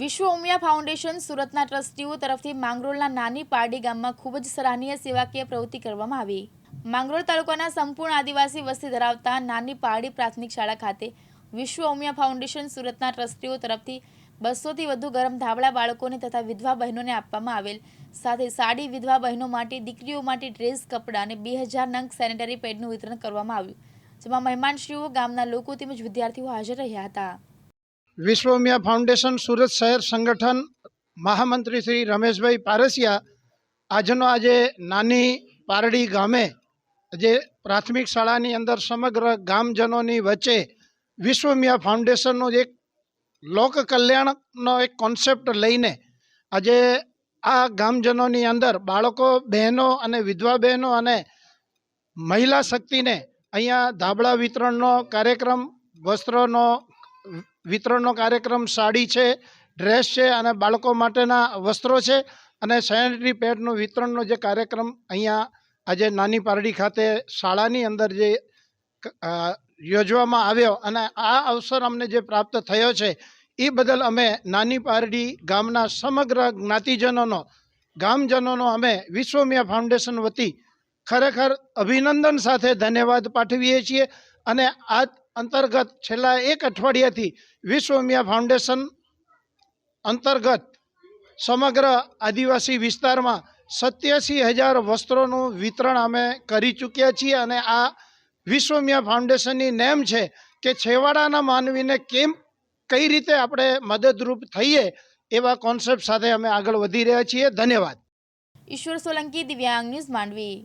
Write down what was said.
વિશ્વ ઉમિયા ફાઉન્ડેશન સુરતના ટ્રસ્ટીઓ તરફથી માંગરોળના નાની પારડી ગામમાં ખૂબ જ સરાહનીય સેવાકીય પ્રવૃત્તિ કરવામાં આવી. માંગરોળ તાલુકાના સંપૂર્ણ આદિવાસી વસ્તી ધરાવતા નાની પારડી પ્રાથમિક શાળા ખાતે વિશ્વ ઉમિયા ફાઉન્ડેશન સુરતના ટ્રસ્ટીઓ તરફથી બસોથી વધુ ગરમ ધાબળા બાળકોને તથા વિધવા બહેનોને આપવામાં આવેલ. સાથે સાડી વિધવા બહેનો માટે, દીકરીઓ માટે ડ્રેસ, કપડાં અને બે હજાર નંગ સેનેટરી પેડનું વિતરણ કરવામાં આવ્યું, જેમાં મહેમાનશ્રીઓ, ગામના લોકો તેમજ વિદ્યાર્થીઓ હાજર રહ્યા હતા. વિશ્વમિયા ફાઉન્ડેશન સુરત શહેર સંગઠન મહામંત્રી શ્રી રમેશભાઈ પારસિયા આજનો આજે નાની પારડી ગામે, જે પ્રાથમિક શાળાની અંદર સમગ્ર ગામજનોની વચ્ચે વિશ્વમિયા ફાઉન્ડેશનનો એક લોક કલ્યાણનો એક કોન્સેપ્ટ લઈને આજે આ ગામજનોની અંદર બાળકો, બહેનો અને વિધવા બહેનો અને મહિલા શક્તિને અહીંયા ધાબળા વિતરણનો કાર્યક્રમ, વસ્ત્રોનો વિતરણનો કાર્યક્રમ સાડી છે, ડ્રેસ છે અને બાળકો માટેના વસ્ત્રો છે અને સેનેટરી પેડનું વિતરણનો જે કાર્યક્રમ અહીંયા આજે નાની પારડી ખાતે શાળાની અંદર જે યોજવામાં આવ્યો અને આ અવસર અમને જે પ્રાપ્ત થયો છે, એ બદલ અમે નાની પારડી ગામના સમગ્ર જ્ઞાતિજનોનો, ગામજનોનો અમે વિશ્વમિયા ફાઉન્ડેશન વતી ખરેખર અભિનંદન સાથે ધન્યવાદ પાઠવીએ છીએ અને આ અંતર્ગત છેલ્લા એક અઠવાડિયાથી વિશ્વ ઉમિયા ફાઉન્ડેશન અંતર્ગત સમગ્ર આદિવાસી વિસ્તારમાં સત્યાસી હજાર વસ્ત્રોનું વિતરણ અમે કરી ચૂક્યા છીએ અને આ વિશ્વમિયા ફાઉન્ડેશનની નેમ છે કે છેવાડાના માનવીને કેમ કઈ રીતે આપણે મદદરૂપ થઈએ એવા કોન્સેપ્ટ સાથે અમે આગળ વધી રહ્યા છીએ. ધન્યવાદ. ઈશ્વર સોલંકી દિવ્યાંગ ન્યૂઝ માંડવી.